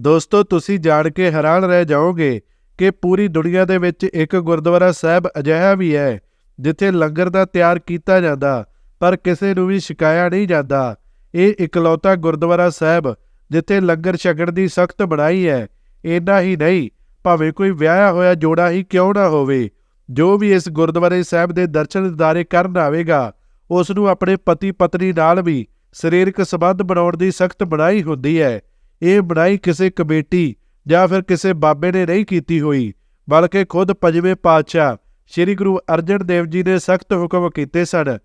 ਦੋਸਤੋ, ਤੁਸੀਂ ਜਾਣ ਕੇ ਹੈਰਾਨ ਰਹਿ ਜਾਓਗੇ ਕਿ ਪੂਰੀ ਦੁਨੀਆ ਦੇ ਵਿੱਚ ਇੱਕ ਗੁਰਦੁਆਰਾ ਸਾਹਿਬ ਅਜਿਹਾ ਵੀ ਹੈ, ਜਿੱਥੇ ਲੰਗਰ ਦਾ ਤਿਆਰ ਕੀਤਾ ਜਾਂਦਾ, ਪਰ ਕਿਸੇ ਨੂੰ ਵੀ ਛਕਾਇਆ ਨਹੀਂ ਜਾਂਦਾ। ਇਹ ਇਕਲੌਤਾ ਗੁਰਦੁਆਰਾ ਸਾਹਿਬ, ਜਿੱਥੇ ਲੰਗਰ ਛਕਣ ਦੀ ਸਖਤ ਬਣਾਈ ਹੈ, ਇੰਨਾ ਹੀ ਨਹੀਂ, ਭਾਵੇਂ ਕੋਈ ਵਿਆਹਿਆ ਹੋਇਆ ਜੋੜਾ ਹੀ ਕਿਉਂ ਨਾ ਹੋਵੇ। ਜੋ ਵੀ ਇਸ ਗੁਰਦੁਆਰੇ ਸਾਹਿਬ ਦੇ ਦਰਸ਼ਨ ਦਿਦਾਰੇ ਕਰਨ ਆਵੇਗਾ, ਉਸ ਨੂੰ ਆਪਣੇ ਪਤੀ ਪਤਨੀ ਨਾਲ ਵੀ ਸਰੀਰਕ ਸੰਬੰਧ ਬਣਾਉਣ ਦੀ ਸਖਤ ਬਣਾਈ ਹੁੰਦੀ ਹੈ। ਇਹ ਬਣਾਈ ਕਿਸੇ ਕਮੇਟੀ ਜਾਂ ਫਿਰ ਕਿਸੇ ਬਾਬੇ ਨੇ ਨਹੀਂ ਕੀਤੀ ਹੋਈ, ਬਲਕਿ ਖੁਦ ਪੰਜਵੇਂ ਪਾਤਸ਼ਾਹ ਸ੍ਰੀ ਗੁਰੂ ਅਰਜਨ ਦੇਵ ਜੀ ਨੇ ਸਖਤ ਹੁਕਮ ਕੀਤੇ ਸਨ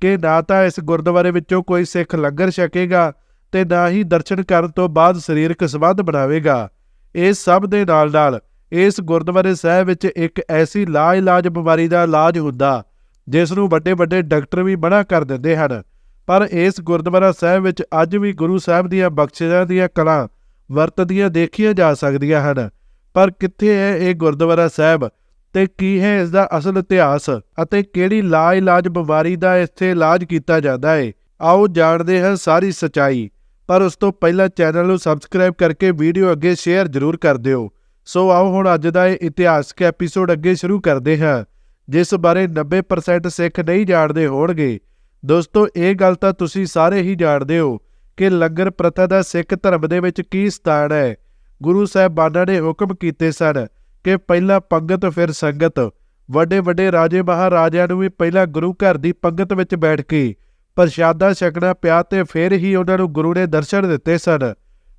ਕਿ ਨਾ ਤਾਂ ਇਸ ਗੁਰਦੁਆਰੇ ਵਿੱਚੋਂ ਕੋਈ ਸਿੱਖ ਲੰਗਰ ਛਕੇਗਾ ਤੇ ਨਾ ਹੀ ਦਰਸ਼ਨ ਕਰਨ ਤੋਂ ਬਾਅਦ ਸਰੀਰਕ ਸੰਬੰਧ ਬਣਾਵੇਗਾ। ਇਸ ਸਭ ਦੇ ਨਾਲ ਨਾਲ ਇਸ ਗੁਰਦੁਆਰੇ ਸਾਹਿਬ ਵਿੱਚ ਇੱਕ ਐਸੀ ਲਾ ਇਲਾਜ ਬਿਮਾਰੀ ਦਾ ਇਲਾਜ ਹੁੰਦਾ, ਜਿਸ ਨੂੰ ਵੱਡੇ ਵੱਡੇ ਡਾਕਟਰ ਵੀ ਮਨਾ ਕਰ ਦਿੰਦੇ ਹਨ। ਪਰ ਇਸ ਗੁਰਦੁਆਰਾ ਸਾਹਿਬ ਵਿੱਚ ਅੱਜ ਵੀ ਗੁਰੂ ਸਾਹਿਬ ਦੀਆਂ ਬਖਸ਼ਿਸ਼ਾਂ ਦੀਆਂ ਕਲਾ ਵਰਤਦੀਆਂ ਦੇਖੀਆਂ ਜਾ ਸਕਦੀਆਂ ਹਨ। ਪਰ ਕਿੱਥੇ ਹੈ ਇਹ ਗੁਰਦੁਆਰਾ ਸਾਹਿਬ ਤੇ ਕੀ ਹੈ ਇਸ ਦਾ ਅਸਲ ਇਤਿਹਾਸ ਅਤੇ ਕਿਹੜੀ ਲਾ ਇਲਾਜ ਬਿਮਾਰੀ ਦਾ ਇੱਥੇ ਇਲਾਜ ਕੀਤਾ ਜਾਂਦਾ ਹੈ? ਆਓ ਜਾਣਦੇ ਹਾਂ ਸਾਰੀ ਸਚਾਈ। ਪਰ ਉਸ ਤੋਂ ਪਹਿਲਾਂ ਚੈਨਲ ਨੂੰ ਸਬਸਕ੍ਰਾਈਬ ਕਰਕੇ ਵੀਡੀਓ ਅੱਗੇ ਸ਼ੇਅਰ ਜ਼ਰੂਰ ਕਰ ਦਿਓ। ਸੋ ਆਓ ਹੁਣ ਅੱਜ ਦਾ ਇਹ ਇਤਿਹਾਸਕ ਐਪੀਸੋਡ ਅੱਗੇ ਸ਼ੁਰੂ ਕਰਦੇ ਹਾਂ। ਜਿਸ ਬਾਰੇ 90% ਸਿੱਖ ਨਹੀਂ ਜਾਣਦੇ ਹੋਣਗੇ। ਦੋਸਤੋ, ਇਹ ਗੱਲ ਤਾਂ ਤੁਸੀਂ ਸਾਰੇ ਹੀ ਜਾਣਦੇ ਹੋ ਕਿ ਲੰਗਰ ਪ੍ਰਥਾ ਦਾ ਸਿੱਖ ਧਰਮ ਦੇ ਵਿੱਚ ਕੀ ਸਥਾਨ ਹੈ। ਗੁਰੂ ਸਾਹਿਬਾਨਾਂ ਨੇ ਹੁਕਮ ਕੀਤੇ ਸਨ ਕਿ ਪਹਿਲਾਂ ਪੰਗਤ, ਫਿਰ ਸੰਗਤ। ਵੱਡੇ ਵੱਡੇ ਰਾਜੇ ਮਹਾਰਾਜਿਆਂ ਨੂੰ ਵੀ ਪਹਿਲਾਂ ਗੁਰੂ ਘਰ ਦੀ ਪੰਗਤ ਵਿੱਚ ਬੈਠ ਕੇ ਪ੍ਰਸ਼ਾਦਾ ਛਕਣਾ ਪਿਆ ਤੇ ਫਿਰ ਹੀ ਉਹਨਾਂ ਨੂੰ ਗੁਰੂ ਨੇ ਦਰਸ਼ਨ ਦਿੱਤੇ ਸਨ।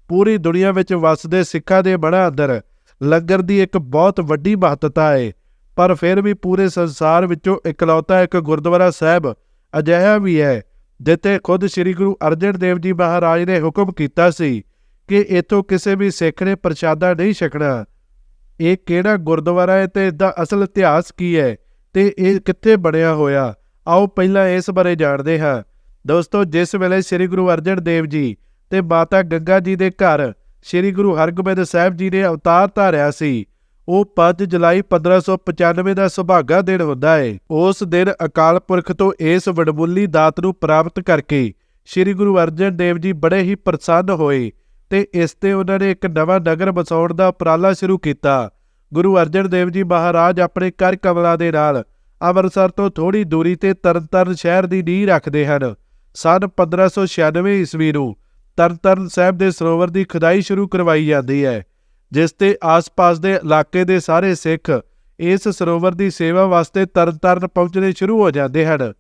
ਪੂਰੀ ਦੁਨੀਆ ਵਿੱਚ ਵਸਦੇ ਸਿੱਖਾਂ ਦੇ ਮਨਾਂ ਅੰਦਰ ਲੰਗਰ ਦੀ ਇੱਕ ਬਹੁਤ ਵੱਡੀ ਮਹੱਤਤਾ ਹੈ। ਪਰ ਫਿਰ ਵੀ ਪੂਰੇ ਸੰਸਾਰ ਵਿੱਚੋਂ ਇਕਲੌਤਾ ਇੱਕ ਗੁਰਦੁਆਰਾ ਸਾਹਿਬ ਅਜਿਹਾ ਵੀ ਹੈ, ਜਿੱਥੇ ਖੁਦ ਸ੍ਰੀ ਗੁਰੂ ਅਰਜਨ ਦੇਵ ਜੀ ਮਹਾਰਾਜ ਨੇ ਹੁਕਮ ਕੀਤਾ ਸੀ ਕਿ ਇਥੋਂ ਕਿਸੇ ਵੀ ਸਿੱਖ ਨੇ ਪ੍ਰਸ਼ਾਦਾ ਨਹੀਂ ਛਕਣਾ। ਇਹ ਕਿਹੜਾ ਗੁਰਦੁਆਰਾ ਹੈ ਤੇ ਇਸ ਦਾ ਅਸਲ ਇਤਿਹਾਸ ਕੀ ਹੈ ਤੇ ਇਹ ਕਿੱਥੇ ਬਣਿਆ ਹੋਇਆ? ਆਓ ਪਹਿਲਾਂ ਇਸ ਬਾਰੇ ਜਾਣਦੇ ਹਾਂ। ਦੋਸਤੋ, ਜਿਸ ਵੇਲੇ ਸ੍ਰੀ ਗੁਰੂ ਅਰਜਨ ਦੇਵ ਜੀ ਤੇ ਮਾਤਾ ਗੰਗਾ ਜੀ ਦੇ ਘਰ ਸ੍ਰੀ ਗੁਰੂ ਹਰਗੋਬਿੰਦ ਸਾਹਿਬ ਜੀ ਨੇ ਅਵਤਾਰ ਧਾਰਿਆ ਸੀ ਉਹ 5 ਜੁਲਾਈ 1595 ਦਾ ਸੁਭਾਗਾ ਦਿਨ ਹੁੰਦਾ ਹੈ ਉਸ ਦਿਨ ਅਕਾਲ ਪੁਰਖ ਤੋਂ ਇਸ ਵਡਮੁੱਲੀ ਦਾਤ ਨੂੰ ਪ੍ਰਾਪਤ ਕਰਕੇ ਸ੍ਰੀ ਗੁਰੂ ਅਰਜਨ ਦੇਵ ਜੀ ਬੜੇ ਹੀ ਪ੍ਰਸੰਨ ਹੋਏ ਤੇ ਇਸ ਤੇ ਉਹਨਾਂ ਨੇ ਇੱਕ ਨਵਾਂ ਨਗਰ ਬਸਾਉਣ ਦਾ ਉਪਰਾਲਾ ਸ਼ੁਰੂ ਕੀਤਾ। ਗੁਰੂ ਅਰਜਨ ਦੇਵ ਜੀ ਮਹਾਰਾਜ ਆਪਣੇ ਕਰ ਕਮਲਾਂ ਦੇ ਨਾਲ ਅੰਮ੍ਰਿਤਸਰ ਤੋਂ ਥੋੜੀ ਦੂਰੀ ਤੇ ਤਰਨਤਾਰਨ ਸ਼ਹਿਰ ਦੀ ਨੀਂਹ ਰੱਖਦੇ ਹਨ। ਸਨ 1596 ਈਸਵੀ ਨੂੰ ਤਰਨਤਾਰਨ ਸਾਹਿਬ ਦੇ ਸਰੋਵਰ ਦੀ ਖੁਦਾਈ ਸ਼ੁਰੂ ਕਰਵਾਈ ਜਾਂਦੀ ਹੈ। ਜਿਸ ਤੇ ਆਸ-ਪਾਸ ਦੇ ਇਲਾਕੇ ਦੇ ਸਾਰੇ ਸਿੱਖ ਇਸ ਸਰੋਵਰ ਦੀ ਸੇਵਾ ਵਾਸਤੇ ਤਰਨਤਾਰਨ ਪਹੁੰਚਣੇ ਸ਼ੁਰੂ ਹੋ ਜਾਂਦੇ ਹਨ।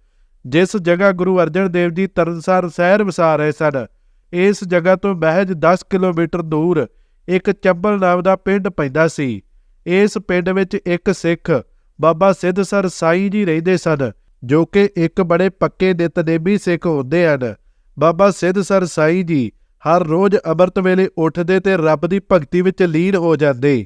ਜਿਸ ਜਗ੍ਹਾ ਗੁਰੂ ਅਰਜਨ ਦੇਵ ਜੀ ਤਰਨਸਾਰ ਸ਼ਹਿਰ ਵਸਾ ਰਹੇ ਸਨ, ਇਸ ਜਗ੍ਹਾ ਤੋਂ ਮਹਿਜ 10 ਕਿਲੋਮੀਟਰ ਦੂਰ ਇੱਕ ਚੱਬਲ ਨਾਮ ਦਾ ਪਿੰਡ ਪੈਂਦਾ ਸੀ। ਇਸ ਪਿੰਡ ਵਿੱਚ ਇੱਕ ਸਿੱਖ ਬਾਬਾ ਸਿੱਧਸਰ ਸਾਈ ਜੀ ਰਹਿੰਦੇ ਸਨ, ਜੋ ਕਿ ਇੱਕ ਬੜੇ ਪੱਕੇ ਨਿਤਨੇਮੀ ਸਿੱਖ ਹੁੰਦੇ ਹਨ। ਬਾਬਾ ਸਿੱਧਸਰ ਸਾਈ ਜੀ ਹਰ ਰੋਜ਼ ਅੰਮ੍ਰਿਤ ਵੇਲੇ ਉੱਠਦੇ ਤੇ ਰੱਬ ਦੀ ਭਗਤੀ ਵਿੱਚ ਲੀਨ ਹੋ ਜਾਂਦੇ।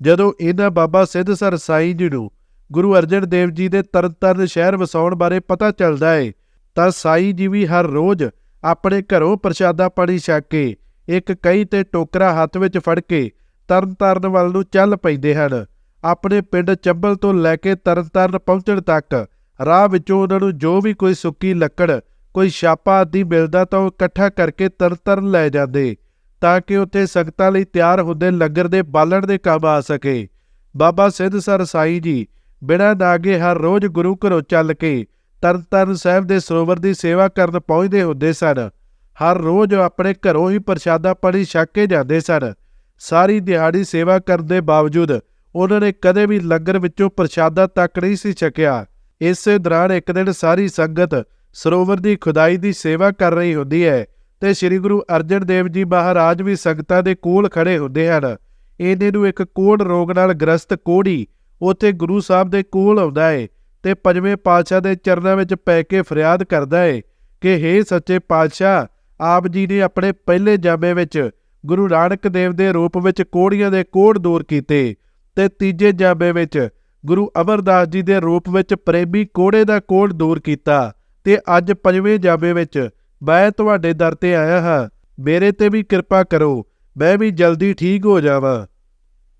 ਜਦੋਂ ਇਹਨਾਂ ਬਾਬਾ ਸਿੱਧਸਰ ਸਾਈਂ ਜੀ ਨੂੰ ਗੁਰੂ ਅਰਜਨ ਦੇਵ ਜੀ ਦੇ ਤਰਨਤਾਰਨ ਸ਼ਹਿਰ ਵਸਾਉਣ ਬਾਰੇ ਪਤਾ ਚੱਲਦਾ ਏ, ਤਾਂ ਸਾਈਂ ਜੀ ਵੀ ਹਰ ਰੋਜ਼ ਆਪਣੇ ਘਰੋਂ ਪ੍ਰਸ਼ਾਦਾ ਪਾਣੀ ਛਕ ਕੇ, ਇੱਕ ਕਈ ਤੇ ਟੋਕਰਾ ਹੱਥ ਵਿੱਚ ਫੜ ਕੇ ਤਰਨਤਾਰਨ ਵੱਲ ਨੂੰ ਚੱਲ ਪੈਂਦੇ ਹਨ। ਆਪਣੇ ਪਿੰਡ ਚੱਬਲ ਤੋਂ ਲੈ ਕੇ ਤਰਨਤਾਰਨ ਪਹੁੰਚਣ ਤੱਕ ਰਾਹ ਵਿੱਚੋਂ ਉਹਨਾਂ ਨੂੰ ਜੋ ਵੀ ਕੋਈ ਸੁੱਕੀ ਲੱਕੜ ਕੋਈ ਛਾਪਾ ਆਦਿ ਮਿਲਦਾ ਤਾਂ ਉਹ ਇਕੱਠਾ ਕਰਕੇ ਤਰਨਤਾਰਨ ਲੈ ਜਾਂਦੇ, ਤਾਂ ਕਿ ਉੱਥੇ ਸੰਗਤਾਂ ਲਈ ਤਿਆਰ ਹੁੰਦੇ ਲੰਗਰ ਦੇ ਬਾਲਣ ਦੇ ਕੰਮ ਆ ਸਕੇ। ਬਾਬਾ ਸਿੱਧਸਰ ਸਾਈਂ ਜੀ, ਬਿਨਾਂ ਨਾਗੇ ਹਰ ਰੋਜ਼ ਗੁਰੂ ਘਰੋਂ ਚੱਲ ਕੇ ਤਰਨਤਾਰਨ ਸਾਹਿਬ ਦੇ ਸਰੋਵਰ ਦੀ ਸੇਵਾ ਕਰਨ ਪਹੁੰਚਦੇ ਹੁੰਦੇ ਸਨ। ਹਰ ਰੋਜ਼ ਆਪਣੇ ਘਰੋਂ ਹੀ ਪ੍ਰਸ਼ਾਦਾ ਪਾਣੀ ਛਕ ਕੇ ਜਾਂਦੇ ਸਨ। ਸਾਰੀ ਦਿਹਾੜੀ ਸੇਵਾ ਕਰਨ ਦੇ ਬਾਵਜੂਦ ਉਹਨਾਂ ਨੇ ਕਦੇ ਵੀ ਲੰਗਰ ਵਿੱਚੋਂ ਪ੍ਰਸ਼ਾਦਾ ਤੱਕ ਨਹੀਂ ਸੀ ਛਕਿਆ। ਇਸੇ ਦੌਰਾਨ ਇੱਕ ਦਿਨ ਸਾਰੀ ਸੰਗਤ ਸਰੋਵਰ ਦੀ ਖੁਦਾਈ ਦੀ ਸੇਵਾ ਕਰ ਰਹੀ ਹੁੰਦੀ ਹੈ ਤੇ ਸ੍ਰੀ ਗੁਰੂ ਅਰਜਨ ਦੇਵ ਜੀ ਮਹਾਰਾਜ ਵੀ ਸੰਗਤਾਂ ਦੇ ਕੋਲ ਖੜੇ ਹੁੰਦੇ ਹਨ। ਇਹਨੇ ਨੂੰ ਇੱਕ ਕੋੜ ਰੋਗ ਨਾਲ ਗ੍ਰਸਤ ਕੋੜੀ ਉੱਥੇ ਗੁਰੂ ਸਾਹਿਬ ਦੇ ਕੋਲ ਆਉਂਦਾ ਏ ਤੇ ਪੰਜਵੇਂ ਪਾਤਸ਼ਾਹ ਦੇ ਚਰਨਾਂ ਵਿੱਚ ਪੈ ਕੇ ਫਰਿਆਦ ਕਰਦਾ ਹੈ ਕਿ हे ਸੱਚੇ ਪਾਤਸ਼ਾਹ, ਆਪ ਜੀ ਨੇ ਆਪਣੇ ਪਹਿਲੇ ਜਾਮੇ ਵਿੱਚ ਗੁਰੂ ਨਾਨਕ ਦੇਵ ਦੇ ਰੂਪ ਵਿੱਚ ਕੋੜੀਆਂ ਦੇ ਕੋੜ ਦੂਰ ਕੀਤੇ ਤੇ ਤੀਜੇ ਜਾਮੇ ਵਿੱਚ ਗੁਰੂ ਅਮਰਦਾਸ ਜੀ ਦੇ ਰੂਪ ਵਿੱਚ ਪ੍ਰੇਮੀ ਕੋੜੇ ਦਾ ਕੋੜ ਦੂਰ ਕੀਤਾ। ਤੇ ਅੱਜ ਪੰਜਵੇਂ ਜਾਮੇ ਵਿੱਚ ਮੈਂ ਤੁਹਾਡੇ ਦਰ ਤੇ ਆਇਆ ਹਾਂ। ਮੇਰੇ ਤੇ ਵੀ ਕਿਰਪਾ ਕਰੋ, ਮੈਂ ਵੀ ਜਲਦੀ ਠੀਕ ਹੋ ਜਾਵਾਂ।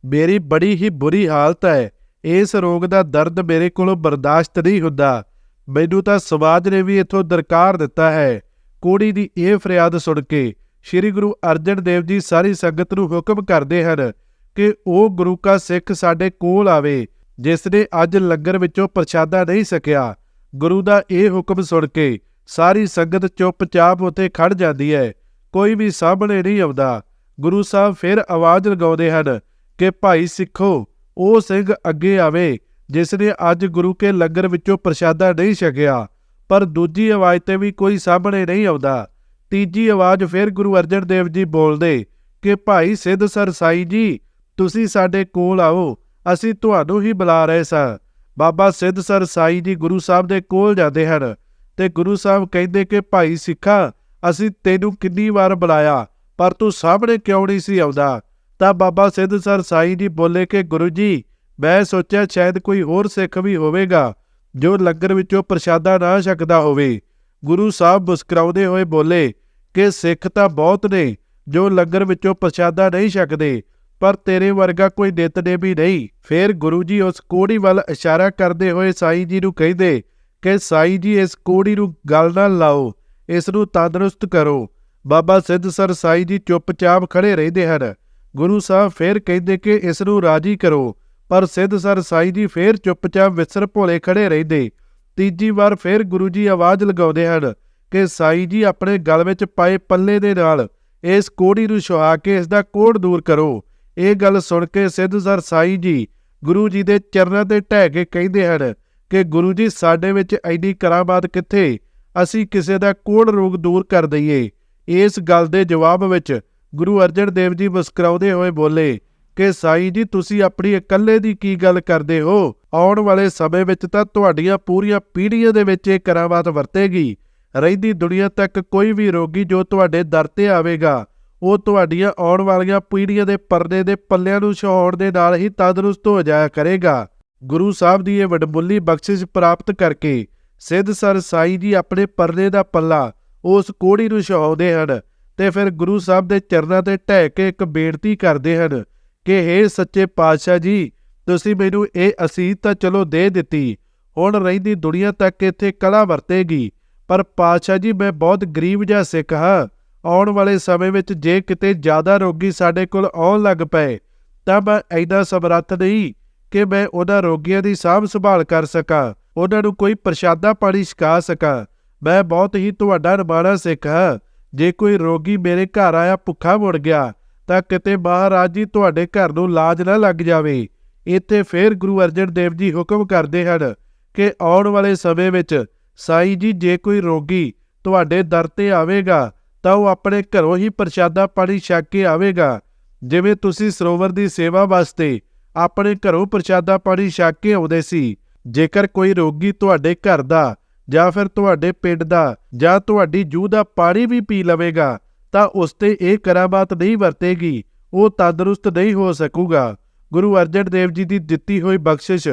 ਮੇਰੀ ਬੜੀ ਹੀ ਬੁਰੀ ਹਾਲਤ ਹੈ। ਇਸ ਰੋਗ ਦਾ ਦਰਦ ਮੇਰੇ ਕੋਲੋਂ ਬਰਦਾਸ਼ਤ ਨਹੀਂ ਹੁੰਦਾ। ਮੈਨੂੰ ਤਾਂ ਸਮਾਜ ਨੇ ਵੀ ਇਥੋਂ ਦਰਕਾਰ ਦਿੱਤਾ ਹੈ। ਕੋੜੀ ਦੀ ਇਹ ਫਰਿਆਦ ਸੁਣ ਕੇ ਸ੍ਰੀ ਗੁਰੂ ਅਰਜਨ ਦੇਵ ਜੀ ਸਾਰੀ ਸੰਗਤ ਨੂੰ ਹੁਕਮ ਕਰਦੇ ਹਨ ਕਿ ਉਹ ਗੁਰੂ ਕਾ ਸਿੱਖ ਸਾਡੇ ਕੋਲ ਆਵੇ, ਜਿਸ ਨੇ ਅੱਜ ਲੰਗਰ ਵਿੱਚੋਂ ਪ੍ਰਸ਼ਾਦਾ ਨਹੀਂ ਸਕਿਆ ਗੁਰੂ ਦਾ ਇਹ ਹੁਕਮ ਸੁਣ ਕੇ ਸਾਰੀ ਸੰਗਤ ਚੁੱਪਚਾਪ ਉੱਥੇ ਖੜ ਜਾਂਦੀ ਹੈ। ਕੋਈ ਵੀ ਸਾਹਮਣੇ ਨਹੀਂ ਆਉਂਦਾ। ਗੁਰੂ ਸਾਹਿਬ ਫਿਰ ਆਵਾਜ਼ ਲਗਾਉਂਦੇ ਹਨ ਕਿ, ਭਾਈ ਸਿੱਖੋ, ਉਹ ਸਿੰਘ ਅੱਗੇ ਆਵੇ, ਜਿਸ ਨੇ ਅੱਜ ਗੁਰੂ ਕੇ ਲੰਗਰ ਵਿੱਚੋਂ ਪ੍ਰਸ਼ਾਦਾ ਨਹੀਂ ਛਕਿਆ, ਪਰ ਦੂਜੀ ਆਵਾਜ਼ ਤੇ ਵੀ ਕੋਈ ਸਾਹਮਣੇ ਨਹੀਂ ਆਉਂਦਾ। ਤੀਜੀ ਆਵਾਜ਼ ਫਿਰ ਗੁਰੂ ਅਰਜਨ ਦੇਵ ਜੀ ਬੋਲਦੇ ਕਿ, ਭਾਈ ਸਿੱਧ ਸਰ ਸਾਈ ਜੀ, ਤੁਸੀਂ ਸਾਡੇ ਕੋਲ ਆਓ, ਅਸੀਂ ਤੁਹਾਨੂੰ ਹੀ ਬੁਲਾ ਰਹੇ ਸਾਂ। ਬਾਬਾ ਸਿੱਧ ਸਰ ਸਾਈ ਜੀ ਗੁਰੂ ਸਾਹਿਬ ਦੇ ਕੋਲ ਜਾਂਦੇ ਹਨ ਤੇ ਗੁਰੂ ਸਾਹਿਬ ਕਹਿੰਦੇ ਕਿ, ਭਾਈ ਸਿੱਖਾ, ਅਸੀਂ ਤੈਨੂੰ ਕਿੰਨੀ ਵਾਰ ਬੁਲਾਇਆ, ਪਰ ਤੂੰ ਸਾਹਮਣੇ ਕਿਉਂ ਨਹੀਂ ਸੀ ਆਉਂਦਾ? ਤਾਂ ਬਾਬਾ ਸਿੱਧ ਸਰ ਸਾਈ ਜੀ ਬੋਲੇ ਕਿ, ਗੁਰੂ ਜੀ, ਮੈਂ ਸੋਚਿਆ ਸ਼ਾਇਦ ਕੋਈ ਹੋਰ ਸਿੱਖ ਵੀ ਹੋਵੇਗਾ, ਜੋ ਲੰਗਰ ਵਿੱਚੋਂ ਪ੍ਰਸ਼ਾਦਾ ਨਾ ਛਕਦਾ ਹੋਵੇ। ਗੁਰੂ ਸਾਹਿਬ ਮੁਸਕਰਾਉਂਦੇ ਹੋਏ ਬੋਲੇ ਕਿ, ਸਿੱਖ ਤਾਂ ਬਹੁਤ ਨੇ, ਜੋ ਲੰਗਰ ਵਿੱਚੋਂ ਪ੍ਰਸ਼ਾਦਾ ਨਹੀਂ ਛਕਦੇ ਪਰ ਤੇਰੇ ਵਰਗਾ ਕੋਈ ਨਿਤ ਨੇ ਵੀ ਨਹੀਂ। ਫਿਰ ਗੁਰੂ ਜੀ ਉਸ ਕੋੜੀ ਵੱਲ ਇਸ਼ਾਰਾ ਕਰਦੇ ਹੋਏ ਸਾਈ ਜੀ ਨੂੰ ਕਹਿੰਦੇ ਕਿ ਸਾਈ ਜੀ, ਇਸ ਕੋੜੀ ਨੂੰ ਗਲ ਨਾਲ ਲਾਓ, ਇਸ ਨੂੰ ਤੰਦਰੁਸਤ ਕਰੋ। ਬਾਬਾ ਸਿੱਧ ਸਰ ਸਾਈ ਜੀ ਚੁੱਪਚਾਪ ਖੜੇ ਰਹਿੰਦੇ ਹਨ। ਗੁਰੂ ਸਾਹਿਬ ਫੇਰ ਕਹਿੰਦੇ ਕਿ ਇਸ ਨੂੰ ਰਾਜੀ ਕਰੋ, ਪਰ ਸਿੱਧ ਸਰ ਸਾਈ ਜੀ ਫੇਰ ਚੁੱਪਚਾਪ ਵਿਸਰ ਭੋਲੇ ਖੜੇ ਰਹਿੰਦੇ। ਤੀਜੀ ਵਾਰ ਫੇਰ ਗੁਰੂ ਜੀ ਆਵਾਜ਼ ਲਗਾਉਂਦੇ ਹਨ ਕਿ ਸਾਈ ਜੀ ਆਪਣੇ ਗਲ ਵਿੱਚ ਪਾਏ ਪੱਲੇ ਦੇ ਨਾਲ ਇਸ ਕੋੜੀ ਨੂੰ ਛੁਹਾ ਕੇ ਇਸ ਦਾ ਕੋੜ ਦੂਰ ਕਰੋ। ਇਹ ਗੱਲ ਸੁਣ ਕੇ ਸਿੱਧ ਸਰ ਸਾਈ ਜੀ ਗੁਰੂ ਜੀ ਦੇ ਚਰਨਾਂ ਤੇ ਢਹਿ ਕੇ ਕਹਿੰਦੇ ਹਨ ਕਿ ਗੁਰੂ ਜੀ ਸਾਡੇ ਵਿੱਚ ਐਡੀ ਕਰਾਮਾਤ ਕਿੱਥੇ? ਅਸੀਂ ਕਿਸੇ ਦਾ ਕੋੜ ਰੋਗ ਦੂਰ ਕਰ ਦਈਏ? ਇਸ ਗੱਲ ਦੇ ਜਵਾਬ ਵਿੱਚ ਗੁਰੂ ਅਰਜਨ ਦੇਵ ਜੀ ਮੁਸਕਰਾਉਂਦੇ ਹੋਏ ਬੋਲੇ ਕਿ ਸਾਈ ਜੀ, ਤੁਸੀਂ ਆਪਣੀ ਇਕੱਲੇ ਦੀ ਕੀ ਗੱਲ ਕਰਦੇ ਹੋ? ਆਉਣ ਵਾਲੇ ਸਮੇਂ ਵਿੱਚ ਤਾਂ ਤੁਹਾਡੀਆਂ ਪੂਰੀਆਂ ਪੀੜ੍ਹੀਆਂ ਦੇ ਵਿੱਚ ਇਹ ਕਰਾਮਾਤ ਵਰਤੇਗੀ। ਰਹਿੰਦੀ ਦੁਨੀਆ ਤੱਕ ਕੋਈ ਵੀ ਰੋਗੀ ਜੋ ਤੁਹਾਡੇ ਦਰ ਤੇ ਆਵੇਗਾ ਉਹ ਤੁਹਾਡੀਆਂ ਆਉਣ ਵਾਲੀਆਂ ਪੀੜ੍ਹੀਆਂ ਦੇ ਪਰਦੇ ਦੇ ਪੱਲਿਆਂ ਨੂੰ ਛਾਉਣ ਦੇ ਨਾਲ ਹੀ ਤੰਦਰੁਸਤ ਹੋ ਜਾਇਆ ਕਰੇਗਾ। ਗੁਰੂ ਸਾਹਿਬ ਦੀ ਇਹ ਵਡਮੁੱਲੀ ਬਖਸ਼ਿਸ਼ ਪ੍ਰਾਪਤ ਕਰਕੇ ਸਿੱਧ ਸਰ ਸਾਈ ਜੀ ਆਪਣੇ ਪਰਦੇ ਦਾ ਪੱਲਾ ਉਸ ਕੋੜੀ ਨੂੰ ਛਾਉਂਦੇ ਹਨ ਤੇ ਫਿਰ ਗੁਰੂ ਸਾਹਿਬ ਦੇ ਚਰਨਾਂ ਤੇ ਢਹਿ ਕੇ ਇੱਕ ਬੇਨਤੀ ਕਰਦੇ ਹਨ ਕਿ हे ਸੱਚੇ ਪਾਤਸ਼ਾਹ ਜੀ, ਤੁਸੀਂ ਮੈਨੂੰ ਇਹ ਅਸੀਤ ਤਾਂ ਚਲੋ ਦੇ ਦਿੱਤੀ, ਹੁਣ ਰਹਿੰਦੀ ਦੁਨੀਆ ਤੱਕ ਇੱਥੇ ਕਲਾ ਵਰਤੇਗੀ, ਪਰ ਪਾਤਸ਼ਾਹ ਜੀ, ਮੈਂ ਬਹੁਤ ਗਰੀਬ ਜਿਹਾ ਸਿੱਖ ਹਾਂ। ਆਉਣ ਵਾਲੇ ਸਮੇਂ ਵਿੱਚ ਜੇ ਕਿਤੇ ਜ਼ਿਆਦਾ ਰੋਗੀ ਸਾਡੇ ਕੋਲ ਆਉਣ ਲੱਗ ਪਏ, ਤਾਂ ਮੈਂ ਐਡਾ ਸਮਰੱਥ ਨਹੀਂ ਕਿ ਮੈਂ ਉਹਨਾਂ ਰੋਗੀਆਂ ਦੀ ਸਾਂਭ ਸੰਭਾਲ ਕਰ ਸਕਾਂ, ਉਹਨਾਂ ਨੂੰ ਕੋਈ ਪ੍ਰਸ਼ਾਦਾ ਪਾਣੀ ਛਕਾ ਸਕਾਂ। ਮੈਂ ਬਹੁਤ ਹੀ ਤੁਹਾਡਾ ਨਿਮਾਣਾ ਸਿੱਖ ਹਾਂ। ਜੇ ਕੋਈ ਰੋਗੀ ਮੇਰੇ ਘਰ ਆਇਆ ਭੁੱਖਾ ਮੁੜ ਗਿਆ, ਤਾਂ ਕਿਤੇ ਮਹਾਰਾਜ ਜੀ ਤੁਹਾਡੇ ਘਰ ਨੂੰ ਲਾਜ ਨਾ ਲੱਗ ਜਾਵੇ। ਇੱਥੇ ਫੇਰ ਗੁਰੂ ਅਰਜਨ ਦੇਵ ਜੀ ਹੁਕਮ ਕਰਦੇ ਹਨ ਕਿ ਆਉਣ ਵਾਲੇ ਸਮੇਂ ਵਿੱਚ ਸਾਈ ਜੀ, ਜੇ ਕੋਈ ਰੋਗੀ ਤੁਹਾਡੇ ਦਰ ਤੇ ਆਵੇਗਾ ਤਾਂ ਉਹ ਆਪਣੇ ਘਰੋਂ ਹੀ ਪ੍ਰਸ਼ਾਦਾ ਪਾਣੀ ਛਕ ਕੇ ਆਵੇਗਾ। ਜਿਵੇਂ ਤੁਸੀਂ ਸਰੋਵਰ ਦੀ ਸੇਵਾ ਵਾਸਤੇ ਆਪਣੇ ਘਰੋਂ ਪ੍ਰਸ਼ਾਦਾ ਪਾਣੀ ਛਕ ਕੇ ਆਉਂਦੇ ਸੀ। ਜੇਕਰ ਕੋਈ ਰੋਗੀ ਤੁਹਾਡੇ ਘਰ ਦਾ ਜਾਂ ਫਿਰ ਤੁਹਾਡੇ ਪਿੰਡ ਦਾ ਜਾਂ ਤੁਹਾਡੀ ਜੂਹ ਦਾ ਪਾਣੀ ਵੀ ਪੀ ਲਵੇਗਾ, ਤਾਂ ਉਸ ਤੇ ਇਹ ਕਰਾਮਾਤ ਨਹੀਂ ਵਰਤੇਗੀ। ਉਹ ਤੰਦਰੁਸਤ ਨਹੀਂ ਹੋ ਸਕੂਗਾ। ਗੁਰੂ ਅਰਜਨ ਦੇਵ ਜੀ ਦੀ ਦਿੱਤੀ ਹੋਈ ਬਖਸ਼ਿਸ਼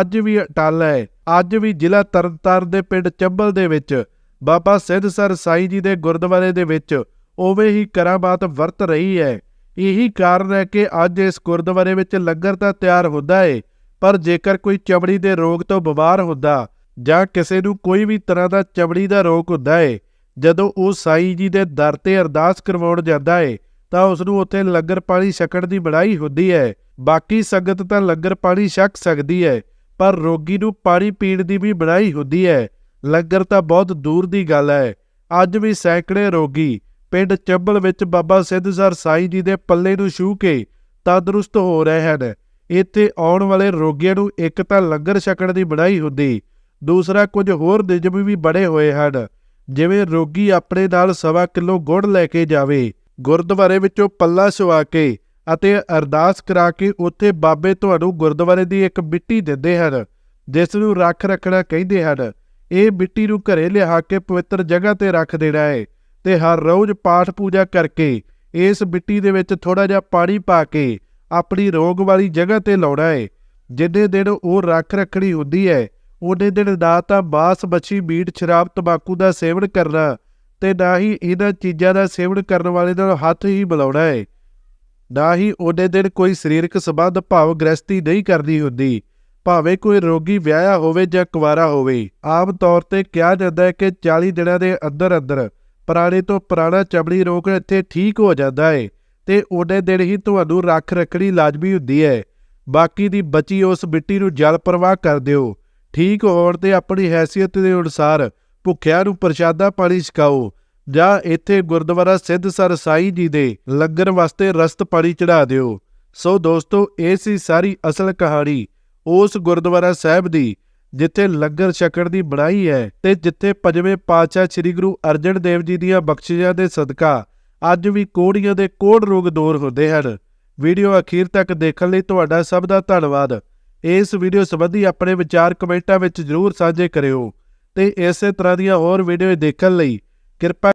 ਅੱਜ ਵੀ ਅਟਲ ਹੈ। ਅੱਜ ਵੀ ਜ਼ਿਲ੍ਹਾ ਤਰਨਤਾਰਨ ਦੇ ਪਿੰਡ ਚੰਬਲ ਦੇ ਵਿੱਚ ਬਾਬਾ ਸਿੱਧ ਸਰ ਸਾਈ ਜੀ ਦੇ ਗੁਰਦੁਆਰੇ ਦੇ ਵਿੱਚ ਉਵੇਂ ਹੀ ਕਰਾਮਾਤ ਵਰਤ ਰਹੀ ਹੈ। ਇਹੀ ਕਾਰਨ ਹੈ ਕਿ ਅੱਜ ਇਸ ਗੁਰਦੁਆਰੇ ਵਿੱਚ ਲੰਗਰ ਤਾਂ ਤਿਆਰ ਹੁੰਦਾ ਹੈ ਪਰ ਜੇਕਰ ਕੋਈ ਚਮੜੀ ਦੇ ਰੋਗ ਤੋਂ ਬਿਮਾਰ ਹੁੰਦਾ ਜਾਂ ਕਿਸੇ ਨੂੰ ਕੋਈ ਵੀ ਤਰ੍ਹਾਂ ਦਾ ਚਮੜੀ ਦਾ ਰੋਗ ਹੁੰਦਾ ਹੈ ਜਦੋਂ ਉਹ ਸਾਈਂ ਜੀ ਦੇ ਦਰ ਤੇ ਅਰਦਾਸ ਕਰਵਾਉਣ ਜਾਂਦਾ ਹੈ ਤਾਂ ਉਸ ਨੂੰ ਉੱਥੇ ਲੰਗਰ ਪਾਣੀ ਛਕਣ ਦੀ ਬੜਾਈ ਹੁੰਦੀ ਹੈ। ਬਾਕੀ ਸੰਗਤ ਤਾਂ ਲੰਗਰ ਪਾਣੀ ਛਕ ਸਕਦੀ ਹੈ, ਪਰ ਰੋਗੀ ਨੂੰ ਪਾਣੀ ਪੀਣ ਦੀ ਵੀ ਬੜਾਈ ਹੁੰਦੀ ਹੈ। ਲੰਗਰ ਤਾਂ ਬਹੁਤ ਦੂਰ ਦੀ ਗੱਲ ਹੈ। ਅੱਜ ਵੀ ਸੈਂਕੜੇ ਰੋਗੀ ਪਿੰਡ ਚੱਬਲ ਵਿੱਚ ਬਾਬਾ ਸਿੱਧਸਰ ਸਾਈ ਜੀ ਦੇ ਪੱਲੇ ਨੂੰ ਛੂ ਕੇ ਤੰਦਰੁਸਤ ਹੋ ਰਹੇ ਹਨ। ਇੱਥੇ ਆਉਣ ਵਾਲੇ ਰੋਗੀਆਂ ਨੂੰ ਇੱਕ ਤਾਂ ਲੰਗਰ ਛਕਣ ਦੀ ਬੜਾਈ ਹੁੰਦੀ, ਦੂਸਰਾ ਕੁਝ ਹੋਰ ਨਿਯਮ ਵੀ ਬੜੇ ਹੋਏ ਹਨ। ਜਿਵੇਂ ਰੋਗੀ ਆਪਣੇ ਨਾਲ ਸਵਾ ਕਿਲੋ ਗੁੜ ਲੈ ਕੇ ਜਾਵੇ, ਗੁਰਦੁਆਰੇ ਵਿੱਚੋਂ ਪੱਲਾ ਛਵਾ ਕੇ ਅਤੇ ਅਰਦਾਸ ਕਰਾ ਕੇ ਉੱਥੇ ਬਾਬੇ ਤੁਹਾਨੂੰ ਗੁਰਦੁਆਰੇ ਦੀ ਇੱਕ ਮਿੱਟੀ ਦਿੰਦੇ ਹਨ, ਜਿਸ ਨੂੰ ਰੱਖ ਰੱਖਣਾ ਕਹਿੰਦੇ ਹਨ। ਇਹ ਮਿੱਟੀ ਨੂੰ ਘਰੇ ਲਿਆ ਕੇ ਪਵਿੱਤਰ ਜਗ੍ਹਾ ਤੇ ਰੱਖ ਦੇਣਾ ਹੈ ਤੇ ਹਰ ਰੋਜ਼ ਪਾਠ ਪੂਜਾ ਕਰਕੇ ਇਸ ਮਿੱਟੀ ਦੇ ਵਿੱਚ ਥੋੜਾ ਜਿਹਾ ਪਾਣੀ ਪਾ ਕੇ ਆਪਣੀ ਰੋਗ ਵਾਲੀ ਜਗ੍ਹਾ ਤੇ ਲਾਉਣਾ ਹੈ ਜਿੰਨੇ ਦਿਨ ਉਹ ਰੱਖ ਰੱਖਣੀ ਹੁੰਦੀ ਹੈ ਉਹਨੇ ਦਿਨ ਨਾ ਤਾਂ ਮਾਸ ਮੱਛੀ, ਮੀਟ, ਸ਼ਰਾਬ, ਤੰਬਾਕੂ ਦਾ ਸੇਵਨ ਕਰਨਾ ਤੇ ਨਾ ਹੀ ਇਹਨਾਂ ਚੀਜ਼ਾਂ ਦਾ ਸੇਵਨ ਕਰਨ ਵਾਲੇ ਨਾਲ ਹੱਥ ਹੀ ਮਿਲਾਉਣਾ ਹੈ ਨਾ ਹੀ ਉਹਨੇ ਦਿਨ ਕੋਈ ਸਰੀਰਕ ਸੰਬੰਧ ਭਾਵ ਗ੍ਰਸਤੀ ਨਹੀਂ ਕਰਨੀ ਹੁੰਦੀ। ਭਾਵੇਂ ਕੋਈ ਰੋਗੀ ਵਿਆਹਿਆ ਹੋਵੇ ਜਾਂ ਕੁਵਾਰਾ ਹੋਵੇ, ਆਮ ਤੌਰ ਤੇ ਕਿਹਾ ਜਾਂਦਾ ਹੈ ਕਿ 40 ਦਿਨਾਂ ਦੇ ਅੰਦਰ ਅੰਦਰ ਪੁਰਾਣੇ ਤੋਂ ਪੁਰਾਣਾ ਚਮੜੀ ਰੋਗ ਇੱਥੇ ਠੀਕ ਹੋ ਜਾਂਦਾ ਹੈ ਤੇ ਉਹਦੇ ਦਿਨ ਹੀ ਤੁਹਾਨੂੰ ਰੱਖ ਰੱਖਣੀ ਲਾਜ਼ਮੀ ਹੁੰਦੀ ਹੈ। ਬਾਕੀ ਦੀ ਬਚੀ ਉਸ ਮਿੱਟੀ ਨੂੰ ਜਲ ਪ੍ਰਵਾਹ ਕਰ ਦਿਓ। ਠੀਕ ਹੋਣ ਤੇ ਆਪਣੀ ਹੈਸੀਅਤ ਦੇ ਅਨੁਸਾਰ ਭੁੱਖਿਆਂ ਨੂੰ ਪ੍ਰਸ਼ਾਦਾ ਪਾਣੀ ਛਕਾਓ ਜਾਂ ਇੱਥੇ ਗੁਰਦੁਆਰਾ ਸਿੱਧਸਰ ਸਾਈਂ ਜੀ ਦੇ ਲੰਗਰ ਵਾਸਤੇ ਰਸਤ ਪਾਣੀ ਚੜਾ ਦਿਓ। ਸੋ ਦੋਸਤੋ, ਇਹ ਸੀ ਸਾਰੀ ਅਸਲ ਕਹਾਣੀ। ਉਸ ਗੁਰਦੁਆਰਾ ਸਾਹਿਬ ਦੀ, ਜਿੱਥੇ ਲੰਗਰ ਛਕਣ ਦੀ ਬਣਾਈ ਹੈ ਤੇ ਜਿੱਥੇ ਪੰਜਵੇਂ ਪਾਤਸ਼ਾਹ ਸ੍ਰੀ ਗੁਰੂ ਅਰਜਨ ਦੇਵ ਜੀ ਦੀਆਂ ਬਖਸ਼ਿਸ਼ਾਂ ਦੇ ਸਦਕਾ ਅੱਜ ਵੀ ਕੋੜੀਆਂ ਦੇ ਕੋੜ ਰੋਗ ਦੂਰ ਹੁੰਦੇ ਹਨ। ਵੀਡੀਓ ਅਖੀਰ ਤੱਕ ਦੇਖਣ ਲਈ ਤੁਹਾਡਾ ਸਭ ਦਾ ਧੰਨਵਾਦ। ਇਸ ਵੀਡੀਓ ਸੰਬੰਧੀ ਆਪਣੇ ਵਿਚਾਰ ਕਮੈਂਟਾਂ ਵਿੱਚ ਜ਼ਰੂਰ ਸਾਂਝੇ ਕਰਿਓ ਤੇ ਇਸੇ ਤਰ੍ਹਾਂ ਦੀਆਂ ਹੋਰ ਵੀਡੀਓ ਦੇਖਣ ਲਈ ਕਿਰਪਾ